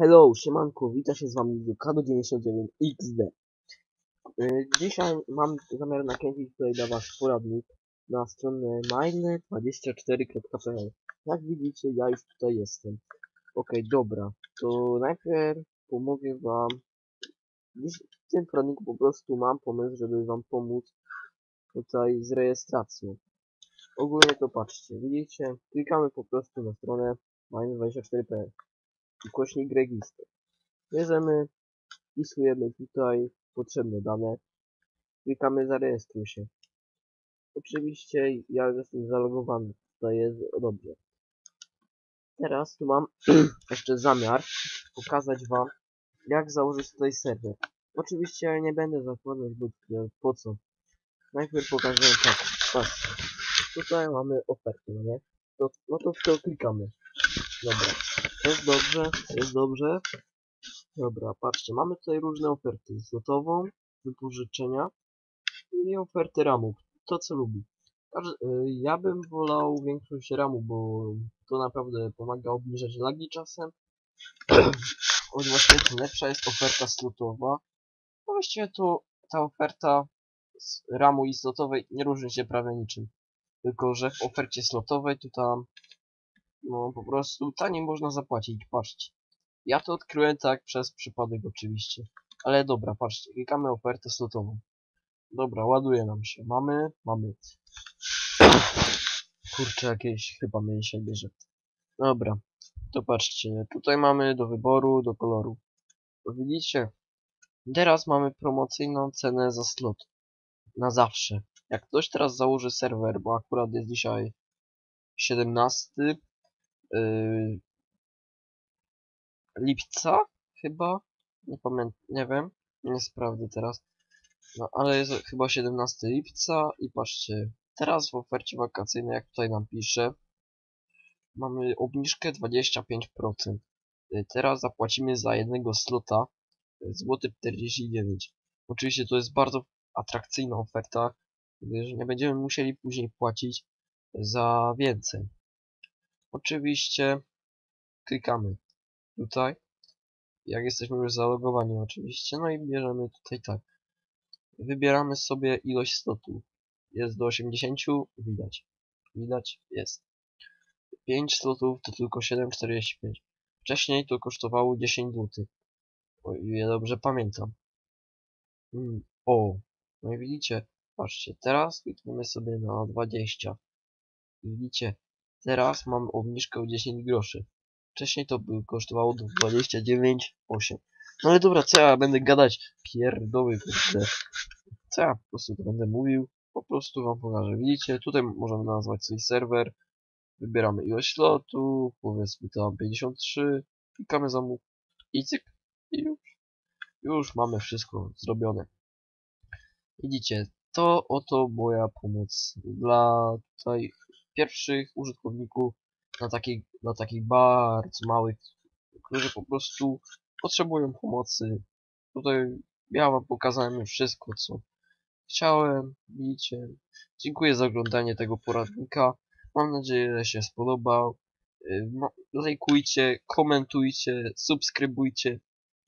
Hello, siemanko, witam się z wami Kado99XD. Yy, Dzisiaj mam zamiar nakręcić tutaj dla was poradnik na stronę mine24.pl Jak widzicie, ja już tutaj jestem. Okej, dobra, to najpierw pomogę wam. Dziś w tym poradniku po prostu mam pomysł, żeby wam pomóc tutaj z rejestracją. Ogólnie to patrzcie, widzicie, klikamy po prostu na stronę mine24.pl ukośnik register. Bierzemy, wpisujemy tutaj potrzebne dane, klikamy zarejestruj się. Oczywiście ja jestem zalogowany, tutaj jest dobrze. Teraz tu mam jeszcze zamiar pokazać wam jak założyć tutaj serwer. Oczywiście ja nie będę zakładać, bo e, po co. Najpierw pokażę tak, patrzcie. Tutaj mamy ofertę, no nie? To, no to w to klikamy. Dobra. Jest dobrze, jest dobrze. Dobra, patrzcie, mamy tutaj różne oferty. Zlotową, wypożyczenia i oferty ramów. To co lubi. Y, ja bym wolał większość ramu, bo to naprawdę pomaga obniżać lagi czasem. Choć właśnie lepsza jest oferta slotowa. No właściwie to ta oferta z ramu i slotowej nie różni się prawie niczym. Tylko, że w ofercie slotowej to tam no po prostu taniej można zapłacić, patrzcie. Ja to odkryłem tak przez przypadek oczywiście. Ale dobra, patrzcie, klikamy ofertę slotową. Dobra, ładuje nam się. Mamy, mamy. Kurczę, jakieś chyba mnie się bierze. Dobra, to patrzcie, tutaj mamy do wyboru, do koloru. Widzicie? Teraz mamy promocyjną cenę za slot. Na zawsze. Jak ktoś teraz założy serwer, bo akurat jest dzisiaj 17 yy, lipca chyba? Nie pamiętam, nie wiem. Nie sprawdzę teraz. No ale jest chyba 17 lipca i patrzcie, teraz w ofercie wakacyjnej, jak tutaj nam pisze, mamy obniżkę 25%. Yy, Teraz zapłacimy za jednego slota złoty 49. Oczywiście to jest bardzo atrakcyjna oferta, gdyż nie będziemy musieli później płacić za więcej. Oczywiście klikamy tutaj, jak jesteśmy już zalogowani oczywiście, no i bierzemy tutaj tak. Wybieramy sobie ilość slotów. Jest do 80, widać. Widać, jest. 5 slotów to tylko 7,45. Wcześniej to kosztowało 10 zł. O ile dobrze pamiętam. Mm, o, no i widzicie, patrzcie, teraz klikniemy sobie na 20. I widzicie, Teraz mam obniżkę o 10 groszy. Wcześniej to by kosztowało 29,8. No ale dobra, co ja będę gadać? Pierdoły, kurde. Co ja po prostu będę mówił? Po prostu wam pokażę. Widzicie, tutaj możemy nazwać swój serwer. Wybieramy ilość slotów, powiedzmy tam 53. Klikamy zamów i cyk. I już. Już mamy wszystko zrobione. Widzicie, to oto moja pomoc dla tutaj pierwszych użytkowników na takich, na takich bardzo małych, którzy po prostu potrzebują pomocy. Tutaj ja wam pokazałem wszystko, co chciałem. Widzicie. Dziękuję za oglądanie tego poradnika. Mam nadzieję, że się spodobał. Y, no, lajkujcie, komentujcie, subskrybujcie.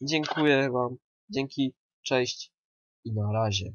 Dziękuję wam. Dzięki, cześć i na razie.